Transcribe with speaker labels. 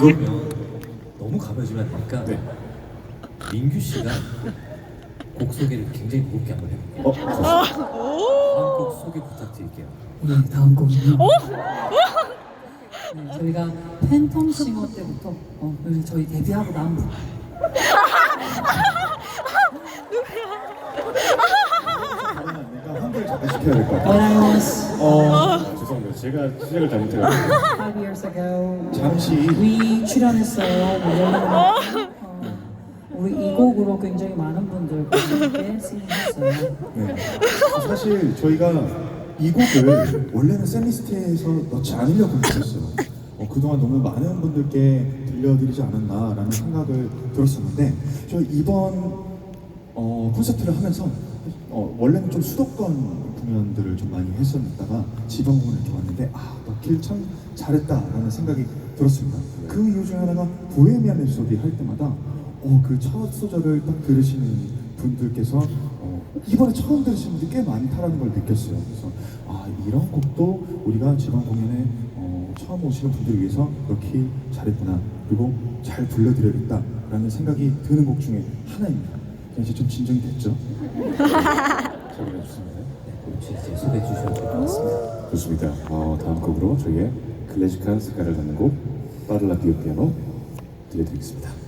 Speaker 1: 그러면 너무 가벼워지면 안 되니까
Speaker 2: 네.
Speaker 1: 민규 씨가 곡 소개를 굉장히 무겁게 한번 해볼게요.
Speaker 2: 어.
Speaker 1: 다음 곡 소개 부탁드릴게요.
Speaker 3: 네, 다음 곡은요. 네, 저희가 팬텀 싱어 때부터 어, 그 저희 데뷔하고 난 후-
Speaker 2: 내가 한글 잘시켜야 될 것 같아요. 어, 제가 시작을 잘못해가지고.
Speaker 3: five years ago
Speaker 2: 잠시
Speaker 3: we 출연했어요. 뭐 어, 우리 이 곡으로 굉장히 많은 분들과 함께 싱했어요.
Speaker 2: 네. 사실 저희가 이 곡을 원래는 샌리스트에서 넣지 않으려고 했었어요. 어, 그동안 너무 많은 분들께 들려드리지 않았나라는 생각을 들었었는데 저 이번 어, 콘서트를 하면서 어, 원래는 좀 수도권 공연들을 좀 많이 했었다가 지방 공연을 이렇게 왔는데 아 넣길 참 잘했다라는 생각이 들었습니다. 그 이유 중에 하나가 보헤미안 랩소디 할 때마다 어, 그 첫 소절을 딱 들으시는 분들께서 어, 이번에 처음 들으시는 분들이 꽤 많다라는 걸 느꼈어요. 그래서 아 이런 곡도 우리가 지방 공연에 어, 처음 오시는 분들을 위해서 그렇게 잘했구나 그리고 잘 불러드려야겠다라는 생각이 드는 곡 중에 하나입니다. 이제 좀 진정이 됐죠? 잘 불러주셨습
Speaker 4: 좋습니다. 어, 다음 곡으로 저희의 클래식한 색깔을 갖는 곡 빠를라 디오 피아노 들려드리겠습니다.